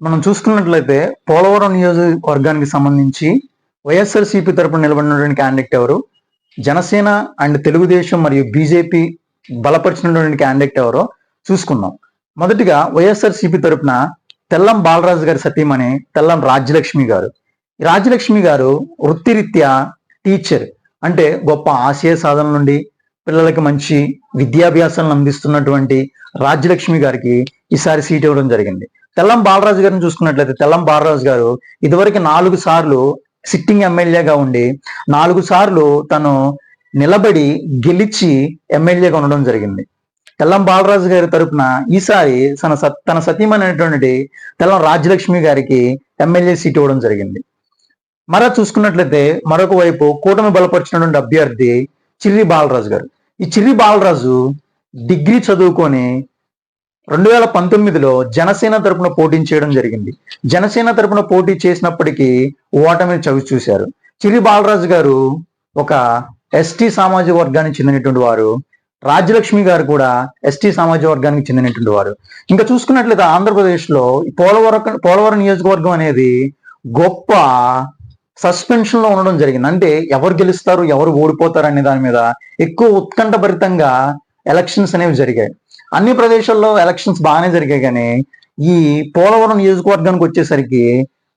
మనం చూసుకున్నట్లయితే పోలవరం నియోజకవర్గానికి సంబంధించి వైఎస్ఆర్సీపీ తరపున నిలబడినటువంటి క్యాండిడేట్ ఎవరు? జనసేన అండ్ తెలుగుదేశం మరియు బీజేపీ బలపరిచినటువంటి క్యాండిడేట్ ఎవరో చూసుకుందాం. మొదటిగా వైఎస్ఆర్సీపీ తరపున తెల్లం బాలరాజు గారి సతీమణి తెల్లం రాజ్యలక్ష్మి గారు. రాజ్యలక్ష్మి గారు వృత్తిరీత్యా టీచర్ అంటే గొప్ప ఆశయ సాధన నుండి పిల్లలకి మంచి విద్యాభ్యాసాలను అందిస్తున్నటువంటి రాజ్యలక్ష్మి గారికి ఈసారి సీట్ ఇవ్వడం జరిగింది. తెల్లం బాలరాజు గారిని చూసుకున్నట్లయితే తెల్లం బాలరాజు గారు ఇదివరకు నాలుగు సార్లు సిట్టింగ్ ఎమ్మెల్యేగా ఉండి నాలుగు సార్లు తను నిలబడి గెలిచి ఎమ్మెల్యేగా ఉండడం జరిగింది. తెల్లం బాలరాజు గారి తరపున ఈసారి తన సత్- తన సతీమైనటువంటి తెల్లం రాజ్యలక్ష్మి గారికి ఎమ్మెల్యే సీట్ ఇవ్వడం జరిగింది. మరో చూసుకున్నట్లయితే మరొక వైపు కూటమి బలపరిచినటువంటి అభ్యర్థి చిర్రి బాలరాజు గారు. ఈ చిర్రి బాలరాజు డిగ్రీ చదువుకొని రెండు వేల పంతొమ్మిదిలో జనసేన తరపున పోటీ చేయడం జరిగింది. జనసేన తరపున పోటీ చేసినప్పటికీ ఓటమిని చవి చూశారు. చిరి బాలరాజు గారు ఒక ఎస్టీ సామాజిక వర్గానికి చెందినటువంటి వారు. రాజ్యలక్ష్మి గారు కూడా ఎస్టీ సామాజిక వర్గానికి చెందినటువంటి వారు. ఇంకా చూసుకున్నట్లయితే ఆంధ్రప్రదేశ్లో పోలవరం పోలవరం నియోజకవర్గం అనేది గొప్ప సస్పెన్షన్లో ఉండడం జరిగింది. అంటే ఎవరు గెలుస్తారు ఎవరు ఓడిపోతారు అనే దాని మీద ఎక్కువ ఉత్కంఠభరితంగా ఎలక్షన్స్ అనేవి జరిగాయి. అన్ని ప్రదేశాల్లో ఎలక్షన్స్ బాగానే జరిగాయి కానీ ఈ పోలవరం నియోజకవర్గానికి వచ్చేసరికి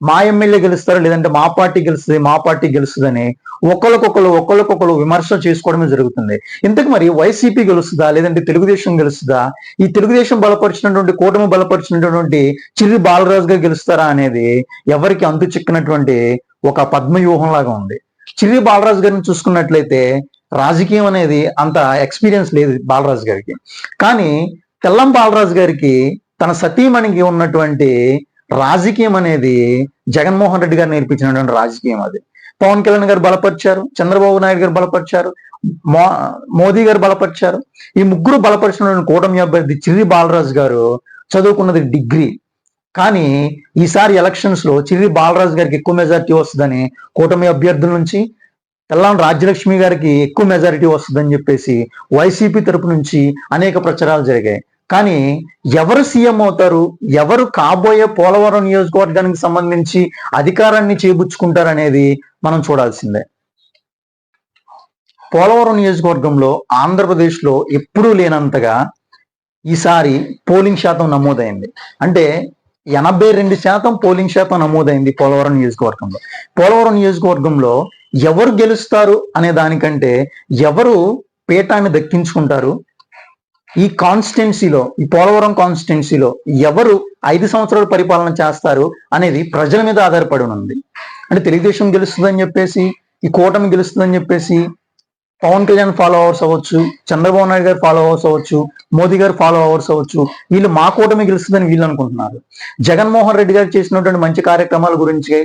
మా ఎమ్మెల్యే గెలుస్తారు లేదంటే మా పార్టీ గెలుస్తుంది మా పార్టీ గెలుస్తుందని ఒకరికొకరు ఒకరికొకరు విమర్శ చేసుకోవడమే జరుగుతుంది. ఇంతకు మరి వైసీపీ గెలుస్తుందా లేదంటే తెలుగుదేశం గెలుస్తుందా? ఈ తెలుగుదేశం బలపరిచినటువంటి కూటమి బలపరిచినటువంటి చిరు బాలరాజు గారు గెలుస్తారా అనేది ఎవరికి అంతు చిక్కినటువంటి ఒక పద్మవ్యూహం లాగా ఉంది. చిరు బాలరాజు గారిని చూసుకున్నట్లయితే రాజకీయం అనేది అంత ఎక్స్పీరియన్స్ లేదు బాలరాజు గారికి. కానీ తెల్లం బాలరాజు గారికి తన సతీమణికి ఉన్నటువంటి రాజకీయం అనేది జగన్మోహన్ రెడ్డి గారు నేర్పించినటువంటి రాజకీయం అది. పవన్ కళ్యాణ్ గారు బలపరిచారు చంద్రబాబు నాయుడు గారు బలపరిచారు మో మోదీ గారు బలపరిచారు. ఈ ముగ్గురు బలపరిచినటువంటి కూటమి అభ్యర్థి చిర్రి బాలరాజు గారు చదువుకున్నది డిగ్రీ. కానీ ఈసారి ఎలక్షన్స్లో చిర్రి బాలరాజు గారికి ఎక్కువ మెజార్టీ వస్తుందని కూటమి అభ్యర్థుల నుంచి తెల్లం రాజ్యలక్ష్మి గారికి ఎక్కువ మెజారిటీ వస్తుందని చెప్పేసి వైసీపీ తరపు నుంచి అనేక ప్రచారాలు జరిగాయి. కానీ ఎవరు సీఎం అవుతారు? ఎవరు కాబోయే పోలవరం నియోజకవర్గానికి సంబంధించి అధికారాన్ని చేపుచ్చుకుంటారనేది మనం చూడాల్సిందే. పోలవరం నియోజకవర్గంలో ఆంధ్రప్రదేశ్లో ఎప్పుడూ లేనంతగా ఈసారి పోలింగ్ శాతం నమోదైంది. అంటే ఎనభై రెండు శాతం పోలింగ్ శాతం నమోదైంది పోలవరం నియోజకవర్గంలో. పోలవరం నియోజకవర్గంలో ఎవరు గెలుస్తారు అనే దానికంటే ఎవరు పీఠాన్ని దక్కించుకుంటారు? ఈ కాన్స్టిట్యున్సీలో ఈ పోలవరం కాన్స్టిట్యున్సీలో ఎవరు ఐదు సంవత్సరాలు పరిపాలన చేస్తారు అనేది ప్రజల మీద ఆధారపడి ఉంది. అంటే తెలుగుదేశం గెలుస్తుందని చెప్పేసి ఈ కూటమి గెలుస్తుందని చెప్పేసి పవన్ కళ్యాణ్ ఫాలో అవర్స్ అవ్వచ్చు చంద్రబాబు నాయుడు గారు ఫాలో అవర్స్ అవ్వచ్చు మోదీ గారు ఫాలో అవర్స్ అవ్వచ్చు వీళ్ళు మా కూటమి గెలుస్తుందని వీళ్ళు అనుకుంటున్నారు. జగన్మోహన్ రెడ్డి గారు చేసినటువంటి మంచి కార్యక్రమాల గురించి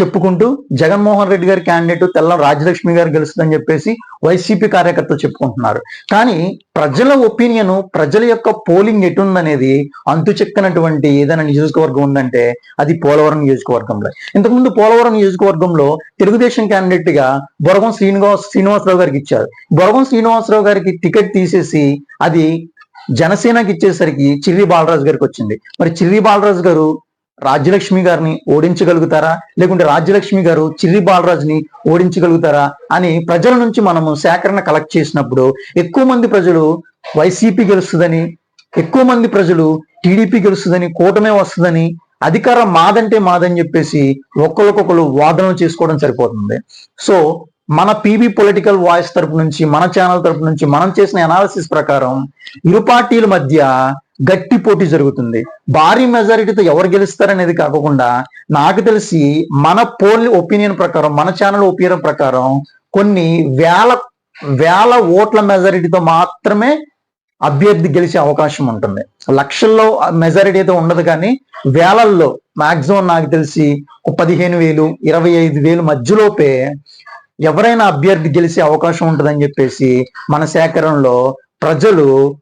చెప్పుకుంటూ జగన్మోహన్ రెడ్డి గారి క్యాండిడేట్ తెల్ల రాజలక్ష్మి గారు గెలుస్తుందని చెప్పేసి వైసీపీ కార్యకర్తలు చెప్పుకుంటున్నారు. కానీ ప్రజల ఒపీనియన్ ప్రజల యొక్క పోలింగ్ ఎటుందనేది అంతు చెక్కనటువంటి ఏదైనా నియోజకవర్గం ఉందంటే అది పోలవరం నియోజకవర్గంలో. ఇంతకుముందు పోలవరం నియోజకవర్గంలో తెలుగుదేశం క్యాండిడేట్గా బొరగం శ్రీనివాస్ శ్రీనివాసరావు గారికి ఇచ్చారు. బొరగం శ్రీనివాసరావు గారికి టికెట్ తీసేసి అది జనసేనకి ఇచ్చేసరికి చిర్రి బాలరాజు గారికి వచ్చింది. మరి చిర్రి బాలరాజు గారు రాజ్యలక్ష్మి గారిని ఓడించగలుగుతారా? లేకుంటే రాజ్యలక్ష్మి గారు చిర్రి బాలరాజుని ఓడించగలుగుతారా? అని ప్రజల నుంచి మనము సేకరణ కలెక్ట్ చేసినప్పుడు ఎక్కువ మంది ప్రజలు వైసీపీ గెలుస్తుందని ఎక్కువ మంది ప్రజలు టీడీపీ గెలుస్తుందని కూటమే వస్తుందని అధికారం మాదంటే మాదని చెప్పేసి ఒకరికొకరు వాదనలు చేసుకోవడం సరిపోతుంది. సో మన పీబీ పొలిటికల్ వాయిస్ తరపు నుంచి మన ఛానల్ తరపు నుంచి మనం చేసిన అనాలిసిస్ ప్రకారం ఇరు పార్టీల మధ్య గట్టి పోటీ జరుగుతుంది. భారీ మెజారిటీతో ఎవరు గెలుస్తారనేది కాకుండా నాకు తెలిసి మన పోల్ ఒపీనియన్ ప్రకారం మన ఛానల్ ఒపీనియన్ ప్రకారం కొన్ని వేల వేల ఓట్ల మెజారిటీతో మాత్రమే అభ్యర్థి గెలిచే అవకాశం ఉంటుంది. లక్షల్లో మెజారిటీ అయితే ఉండదు కానీ వేలల్లో మాక్సిమం నాకు తెలిసి ఒక పదిహేను వేలు ఇరవై ఐదు వేలు మధ్యలోపే ఎవరైనా అభ్యర్థి గెలిచే అవకాశం ఉంటుందని చెప్పేసి మన సేకరణలో ప్రజలు